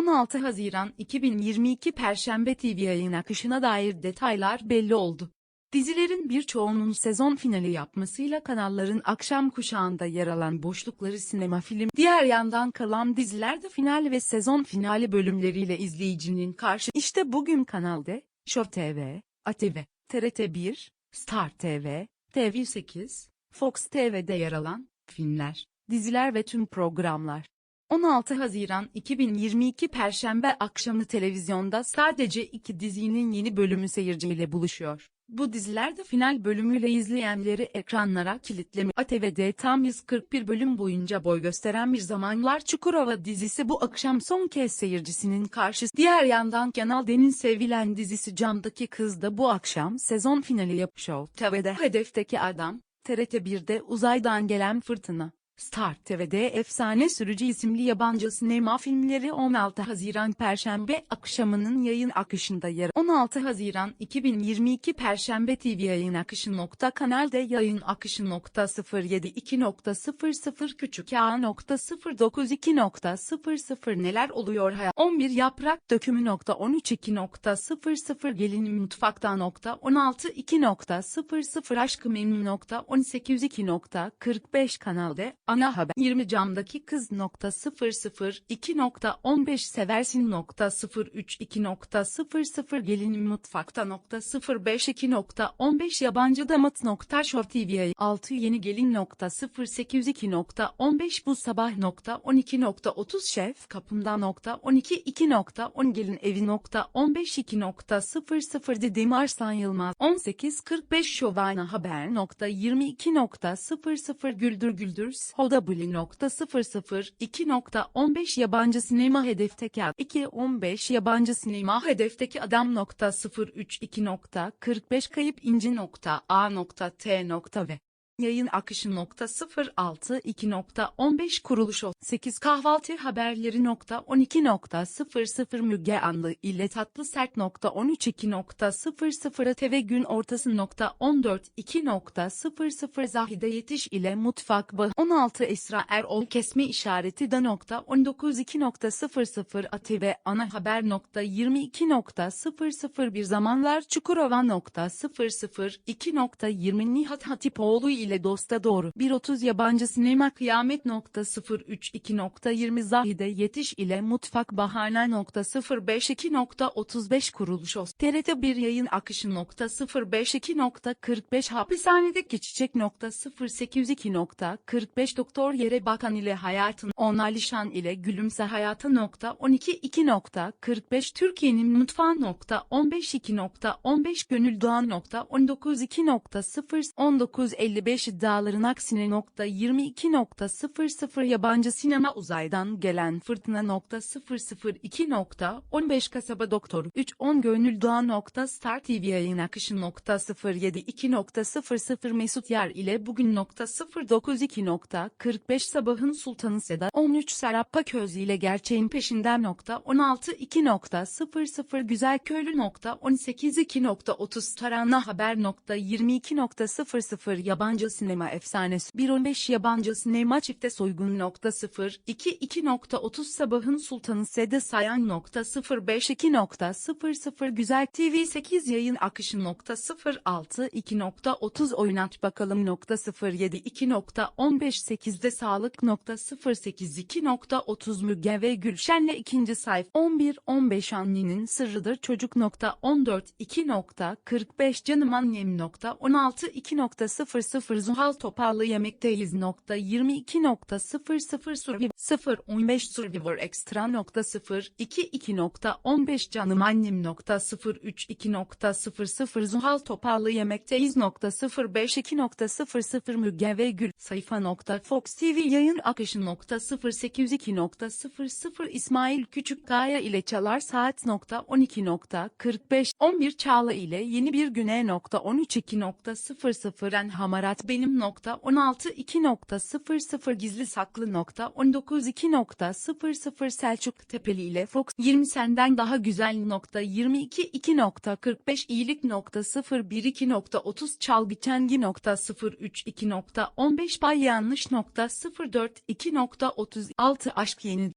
16 Haziran 2022 Perşembe TV yayın akışına dair detaylar belli oldu. Dizilerin birçoğunun sezon finali yapmasıyla kanalların akşam kuşağında yer alan boşlukları sinema film, diğer yandan kalan diziler de final ve sezon finali bölümleriyle izleyicinin karşı. İşte bugün Kanal D, Show TV, ATV, TRT1, Star TV, TV8, Fox TV'de yer alan filmler, diziler ve tüm programlar. 16 Haziran 2022 Perşembe akşamı televizyonda sadece iki dizinin yeni bölümü seyirciyle buluşuyor. Bu diziler de final bölümüyle izleyenleri ekranlara kilitlemi. ATV'de tam 141 bölüm boyunca boy gösteren bir zamanlar Çukurova dizisi bu akşam son kez seyircisinin karşısı. Diğer yandan Kanal D'nin sevilen dizisi Camdaki Kız da bu akşam sezon finali yap Show TV'de Hedefteki Adam, TRT1'de Uzaydan Gelen Fırtına. Star TV'de Efsane Sürücü isimli yabancı sinema filmleri 16 Haziran Perşembe akşamının yayın akışında yer. 16 Haziran 2022 Perşembe TV yayın akışı nokta kanalde yayın akışı nokta 072.00 küçük a nokta 092.00 neler oluyor hayat 11 yaprak dökümü nokta 13.2.00 gelin mutfakta nokta 16 2.00 aşkı memnun nokta 18.2.45 kanalda ana haber. 20 camdaki kız nokta 00 2.15 seversin nokta 03 2.00 gelin mutfakta nokta 05 2.15 yabancı damat nokta show tv 6 yeni gelin nokta 082.15 bu sabah nokta 12.30 şef kapımda nokta 12 2.10 gelin evi nokta 15 2.00 Dedim Arslan Yılmaz. 18.45 şovana haber nokta 22.00 güldür güldür HW.00 2.15 yabancı sinema hedefteki ad 2.15 yabancı sinema hedefteki adam nokta 03 2.45 kayıp inci nokta A nokta T nokta V Yayın akışı nokta 06 2.15 kuruluş o 8 kahvaltı haberleri nokta 12 nokta 00 Müge Anlı ile tatlı sert nokta 13 2.00 TV gün ortası nokta 14 2.00 Zahide Yetiş ile mutfak bah 16 Esra Erol kesme işareti da nokta 19 2.00 ATV ana haber nokta 22.00 bir zamanlar Çukurova nokta 00 2.20 Nihat Hatipoğlu ile Dosta Doğru. 1.30 yabancı sinema kıyamet nokta 03 2.20 Zahide Yetiş ile Mutfak Bahane nokta 05 2.35 kuruluş os TRT 1 yayın akışı nokta 05 2.45 hapishanedeki çiçek nokta 082 nokta 45 doktor yere bakan ile hayatın on Alişan ile gülümse hayatı nokta 12 2.45 Türkiye'nin mutfağı nokta 15 2.15 Gönül Doğan nokta 19 2.0 19.55 iddiaların aksine nokta 22.00 yabancı sinema uzaydan gelen fırtına nokta 002.15 kasaba doktor 3.10 gönül doğan nokta star tv yayın akışı nokta 072.00 mesut yer ile bugün nokta 092.45 sabahın sultanı Seda 13 Serap Paköz ile gerçeğin peşinden nokta 16 2.00 güzel köylü nokta 18 2.30 tarana haber nokta 22.00 yabancı sinema efsanesi. 1.15 yabancı sinema çifte soygun nokta 0 2 2.30 sabahın sultanı Seda Sayan nokta 05 2.00 güzel TV 8 yayın akışı nokta 06 2.30 oynat bakalım nokta 07 2.15 8'de sağlık nokta 08 2.30 Müge ve Gülşen'le ikinci sayfa 11 15 annenin sırrıdır çocuk nokta 14 2.45 canım annem nokta 16 2.00 Zuhal Topallı yemekteyiz nokta 22.00 Survivor 0 15 Survivor Extra nokta 0 2 2.15 canım annem nokta 03 2.00 Zuhal Topallı yemekteyiz nokta 05 2.00 Müge ve Gül sayfa Fox TV yayın akışı nokta 082.00 İsmail Küçükkaya ile Çalar Saat nokta 12.45 11 Çağla ile Yeni Bir Güne nokta 13 2.00 En Hamarat Benim nokta 16 2.00 Gizli Saklı nokta 19 2.00 Selçuk Tepeli ile Fox 20 Senden Daha Güzel nokta 22 2.45 İyilik nokta 01 2.30 Çalgıçengi nokta 03 2.15 Pay Yanlış nokta 04 2.36 Aşk Yeni